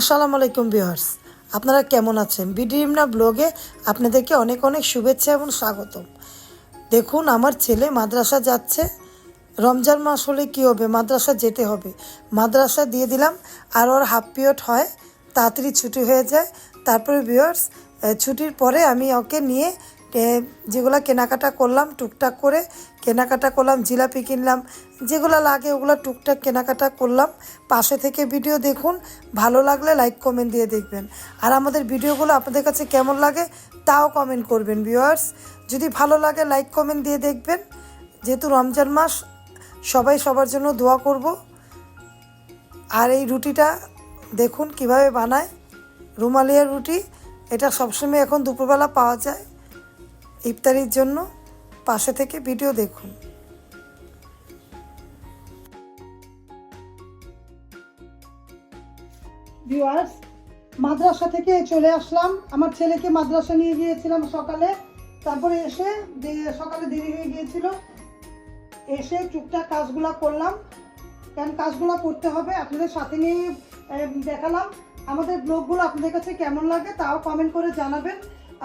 আসসালামু আলাইকুম ভিউয়ার্স। আপনারা কেমন আছেন? বিডিএমনা ব্লগে আপনাদেরকে অনেক অনেক শুভেচ্ছা এবং স্বাগতম। দেখুন, আমার ছেলে মাদ্রাসা যাচ্ছে। রমজান মাস হলে কী হবে? মাদ্রাসা যেতে হবে। মাদ্রাসা দিয়ে দিলাম, আর ওর হাফ পিরিয়ড হয়। তাড়াতাড়ি ছুটি হয়ে যায়। তারপরে ভিউয়ার্স ছুটির পরে আমি ওকে নিয়ে যেগুলো কেনাকাটা করলাম, টুকটাক করে কেনাকাটা করলাম, জিলাপি কিনলাম, যেগুলো লাগে ওগুলো টুকটাক কেনাকাটা করলাম। পাশে থেকে ভিডিও দেখুন, ভালো লাগলে লাইক, কমেন্ট দিয়ে দেখবেন। আর আমাদের ভিডিওগুলো আপনাদের কাছে কেমন লাগে তাও কমেন্ট করবেন, ভিউয়ার্স। যদি ভালো লাগে, লাইক, কমেন্ট দিয়ে দেখবেন। যেহেতু রমজান মাস, সবাই সবার জন্য দোয়া করব। আর এই রুটিটা দেখুন কীভাবে বানায়। রুমালিয়ার রুটি, এটা সবসময় এখন দুপুরবেলা পাওয়া যায়। ইফতারির জন্য পাশে থেকে ভিডিও দেখুন। ভিউয়ার্স, মাদ্রাসা থেকে চলে আসলাম। আমার ছেলেকে মাদ্রাসা নিয়ে গিয়েছিলাম সকালে। তারপরে এসে সকালে দেরি হয়ে গিয়েছিল। এসে টুকটাক কাজগুলো করলাম। কারণ কাজগুলো করতে হবে আপনাদের সাথে নিয়ে দেখালাম। আমাদের ব্লগগুলো আপনাদের কাছে কেমন লাগে তাও কমেন্ট করে জানাবেন।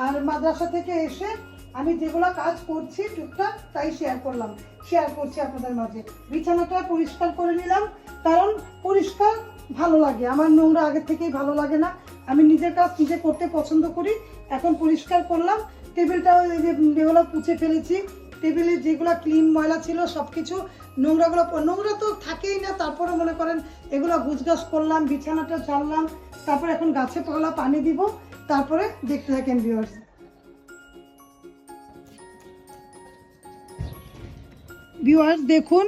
আর মাদ্রাসা থেকে এসে আমি যেগুলো কাজ করছি টুকটাক তাই শেয়ার করলাম। শেয়ার করছি আপনাদের মাঝে। বিছানাটা পরিষ্কার করে নিলাম, কারণ পরিষ্কার ভালো লাগে। আমার নোংরা আগের থেকেই ভালো লাগে না। আমি নিজের কাজ নিজে করতে পছন্দ করি। এখন পরিষ্কার করলাম। টেবিলটাও এই যে যেগুলো পুছে ফেলেছি। টেবিলে যেগুলো ক্লিন ময়লা ছিল সব কিছু নোংরাগুলো নোংরা তো থাকেই না। তারপরে মনে করেন এগুলো গুছগাছ করলাম, বিছানাটা ঝাড়লাম। তারপর এখন গাছে পালা পানি দিব। তারপরে দেখতে থাকেন ভিউয়ার্স ভিউয়ার্স দেখুন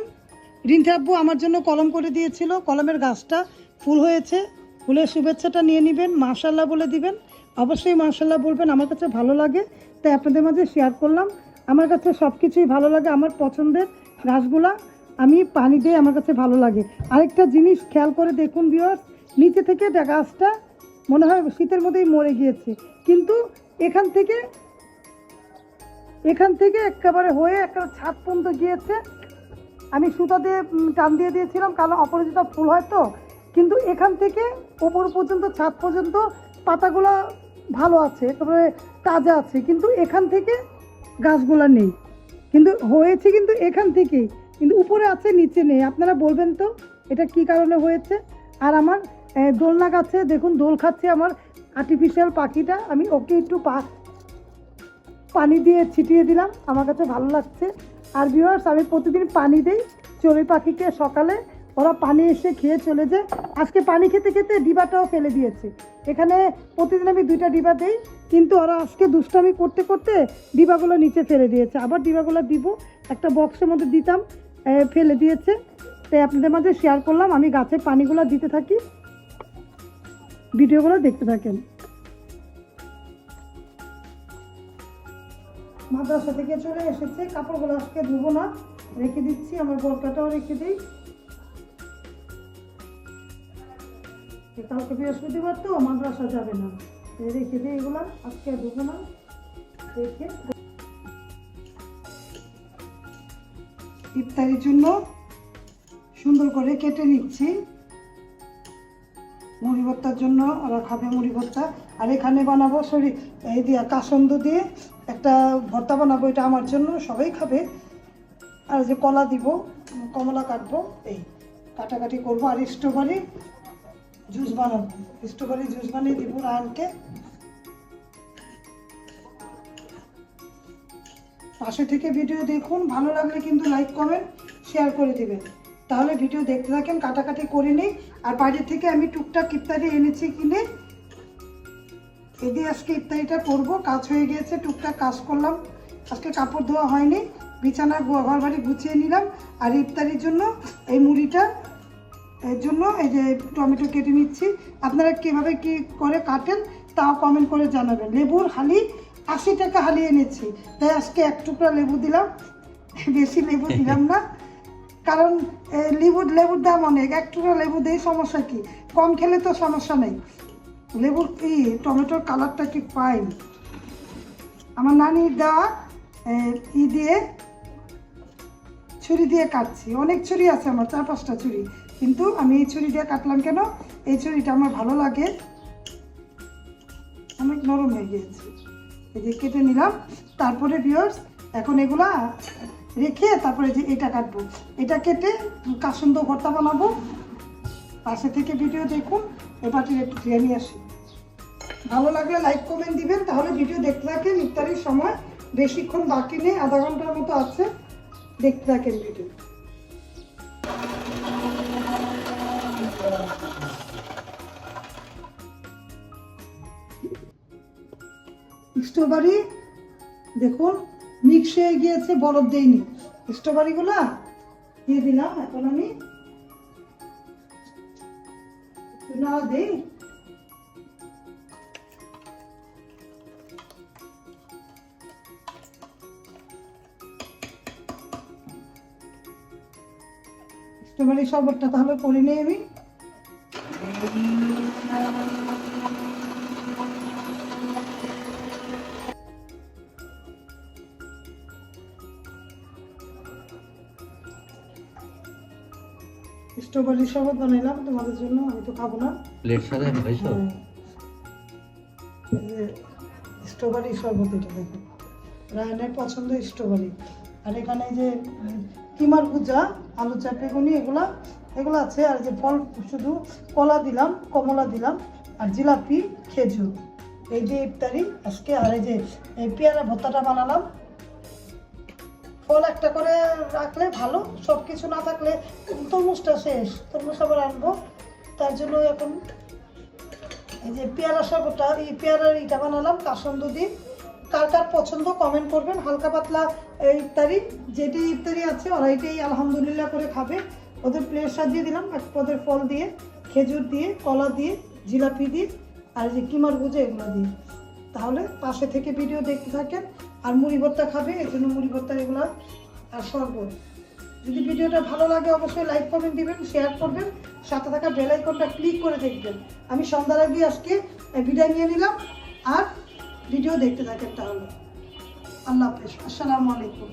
রিন্থাব্বু আমার জন্য কলম করে দিয়েছিল। কলমের গাছটা ফুল হয়েছে। ফুলের শুভেচ্ছাটা নিয়ে নেবেন মাশাল্লাহ বলে দিবেন। অবশ্যই মাশাল্লাহ বলবেন, আমার কাছে ভালো লাগে। তাই আপনাদের মাঝে শেয়ার করলাম। আমার কাছে সব কিছুই ভালো লাগে, আমার পছন্দের গাছগুলা। আমি পানি দিয়ে আমার কাছে ভালো লাগে। আরেকটা জিনিস খেয়াল করে দেখুন ভিউয়ার্স নিচে থেকে গাছটা মনে হয় শীতের মধ্যেই মরে গিয়েছে। কিন্তু এখান থেকে এখান থেকে একেবারে হয়ে একটা ছাদ পর্যন্ত গিয়েছে। আমি সুতা দিয়ে টান দিয়ে দিয়েছিলাম কারণ অপরাজিতা ফুল হয় তো। কিন্তু এখান থেকে ওপর পর্যন্ত, ছাদ পর্যন্ত পাতাগুলো ভালো আছে তারপরে তাজা আছে। কিন্তু এখান থেকে গাছগুলো নেই। কিন্তু হয়েছে কিন্তু এখান থেকেই। কিন্তু উপরে আছে, নিচে নেই। আপনারা বলবেন তো, এটা কি কারণে হয়েছে? আর আমার দোলনা গাছে, দেখুন, দোল খাচ্ছে আমার আর্টিফিশিয়াল পাখিটা। আমি ওকে একটু পা পানি দিয়ে ছিটিয়ে দিলাম। আমার কাছে ভালো লাগছে। আর ভিউয়ার্স আমি প্রতিদিন পানি দিই। চড়ুই পাখিকে সকালে ওরা পানি এসে খেয়ে চলে যায়। আজকে পানি খেতে খেতে ডিবাটাও ফেলে দিয়েছে। এখানে প্রতিদিন আমি দুইটা ডিবা দিই, কিন্তু ওরা আজকে দুষ্টামি করতে করতে ডিবাগুলো নিচে ফেলে দিয়েছে। আবার ডিবাগুলো দিব, একটা বক্সের মধ্যে দিতাম ফেলে দিয়েছে। তাই আপনাদের মাঝে শেয়ার করলাম। আমি গাছে পানিগুলো দিতে থাকি। ভিডিওগুলো দেখতে থাকেন। মাদ্রাসা থেকে চলে এসেছে। কাপড়গুলো আজকে ধুবো না, রেখে দিচ্ছি, আমার বোরকাটাও রেখে দিই। কালকে বৃহস্পতিবার তো, মাদ্রাসা যাবে না। রেখে দিই এগুলো, আজকে ধুবো না। রেখে ইফতারির জন্য সুন্দর করে কেটে নিচ্ছি। মুড়ি ভর্তার জন্য ওরা খাবে মুড়ি ভর্তা। আর এখানে বানাবো, সরি, এই দিয়া কাসন্দ দিয়ে একটা ভর্তা বানাবো, এটা আমার জন্য, সবাই খাবে। আর যে কলা দিব, কমলা কাটবো, এই কাটাকাটি করব, আর স্ট্রবেরি জুস বানাবো। স্ট্রবেরি জুস বানিয়ে দিব রায়নকে পাশে থেকে ভিডিও দেখুন, ভালো লাগলে কিন্তু লাইক, কমেন্ট, শেয়ার করে দিবেন। তাহলে ভিডিও দেখতে থাকেন, কাটাকাটি করে নিই আর বাইরে থেকে আমি টুকটাক ইত্যাদি এনেছি কিনে। এদিকে আজকে ইত্যাদিটা করব। কাজ হয়ে গিয়েছে, টুকটাক কাজ করলাম। আজকে কাপড় ধোয়া হয়নি, বিছানা ঘর বাড়ি গুছিয়ে নিলাম। আর ইফতারির জন্য এই মুড়িটা, এর জন্য এই যে টমেটো কেটে নিচ্ছি। আপনারা কীভাবে কি করে কাটেন তাও কমেন্ট করে জানাবেন। লেবুর হালি, আশি টাকা হালি এনেছি। তাই আজকে এক টুকরা লেবু দিলাম। বেশি লেবু দিলাম না। কারণ লেবুর লেবুর দাম অনেক। এক টুকরা লেবু দেই সমস্যা কি? কম খেলে তো সমস্যা নেই। লেবুর কি? টমেটোর কালারটা ঠিক পাই আমার নানির দেওয়া ই দিয়ে, ছুরি দিয়ে কাটছি। অনেক ছুরি আছে আমার, চার পাঁচটা ছুরি। কিন্তু আমি এই ছুরি দিয়ে কাটলাম কেন? এই ছুরিটা আমার ভালো লাগে। অনেক নরম হয়ে গিয়েছে। এই যে কেটে নিলাম। তারপরে বিয়ার্স এখন এগুলা রেখে তারপরে যে এটা কাটবো। এটা কেটে কাসুন্দ ভর্তা বানাবো। পাশে থেকে ভিডিও দেখুন। এবারটির একটু নিয়ে আসি। ভালো লাগলে লাইক কমেন্ট দিবেন, তাহলে ভিডিও দেখতে থাকেন, ইফতারির সময়। বেশিক্ষণ বাকি নেই, আধা ঘণ্টার মতো আছে, দেখতে থাকেন ভিডিও স্ট্রবেরি, দেখুন, মিক্স হয়ে গিয়েছে, বরফ দেয়নি স্ট্রবেরিগুলা দিয়ে দিলাম, এখন আমি নাড়া দেই স্ট্রবেরি শরবতটা তাহলে করে নিই আমি। স্ট্রবেরি শরবত বানাইলাম তোমাদের জন্য আমি তো খাব না। প্লেট হ্যাঁ। স্ট্রবেরি শরবত এটা দেখো। রায়নের পছন্দ স্ট্রবেরি। আর এখানে যে কিমার ভুজা আলু চাপ বেগুনি এগুলা এগুলো আছে। আর যে ফল শুধু কলা দিলাম কমলা দিলাম আর জিলাপি খেজুর। এই যে ইফতারি আজকে আর এই যে এই পেয়ারা ভর্তাটা বানালাম। ফল একটা করে রাখলে ভালো সব কিছু না থাকলে তরমুজটা শেষ। তরমুজ আবার আনব। তার জন্য এখন এই যে পেয়ারা শরবতটা, এই পেয়ারার ইটা বানালাম, কাসন্দ দিয়ে। কার কার পছন্দ কমেন্ট করবেন, হালকা পাতলা ইফতারি, যেটি ইফতারি আছে ওরা এটাই আলহামদুলিল্লাহ করে খাবে। ওদের প্লেট সাজিয়ে দিলাম, এক পদের ফল দিয়ে, খেজুর দিয়ে, কলা দিয়ে, জিলাপি দিয়ে, আর যে কিমার গুজে এগুলো দিয়ে। তাহলে পাশে থেকে ভিডিও দেখতে থাকেন। আর মুড়ি ভর্তা খাবে, এই জন্য মুড়ি ভর্তা এগুলো আর শরবত। যদি ভিডিওটা ভালো লাগে, অবশ্যই লাইক কমেন্ট দিবেন শেয়ার করবেন, সাথে থাকা বেল আইকনটা ক্লিক করে দেখবেন। আমি সন্ধ্যার আগে আজকে বিদায় নিয়ে নিলাম, আর ভিডিও দেখতে থাকেন তাহলে। আল্লাহ হাফেজ। আসসালামু আলাইকুম।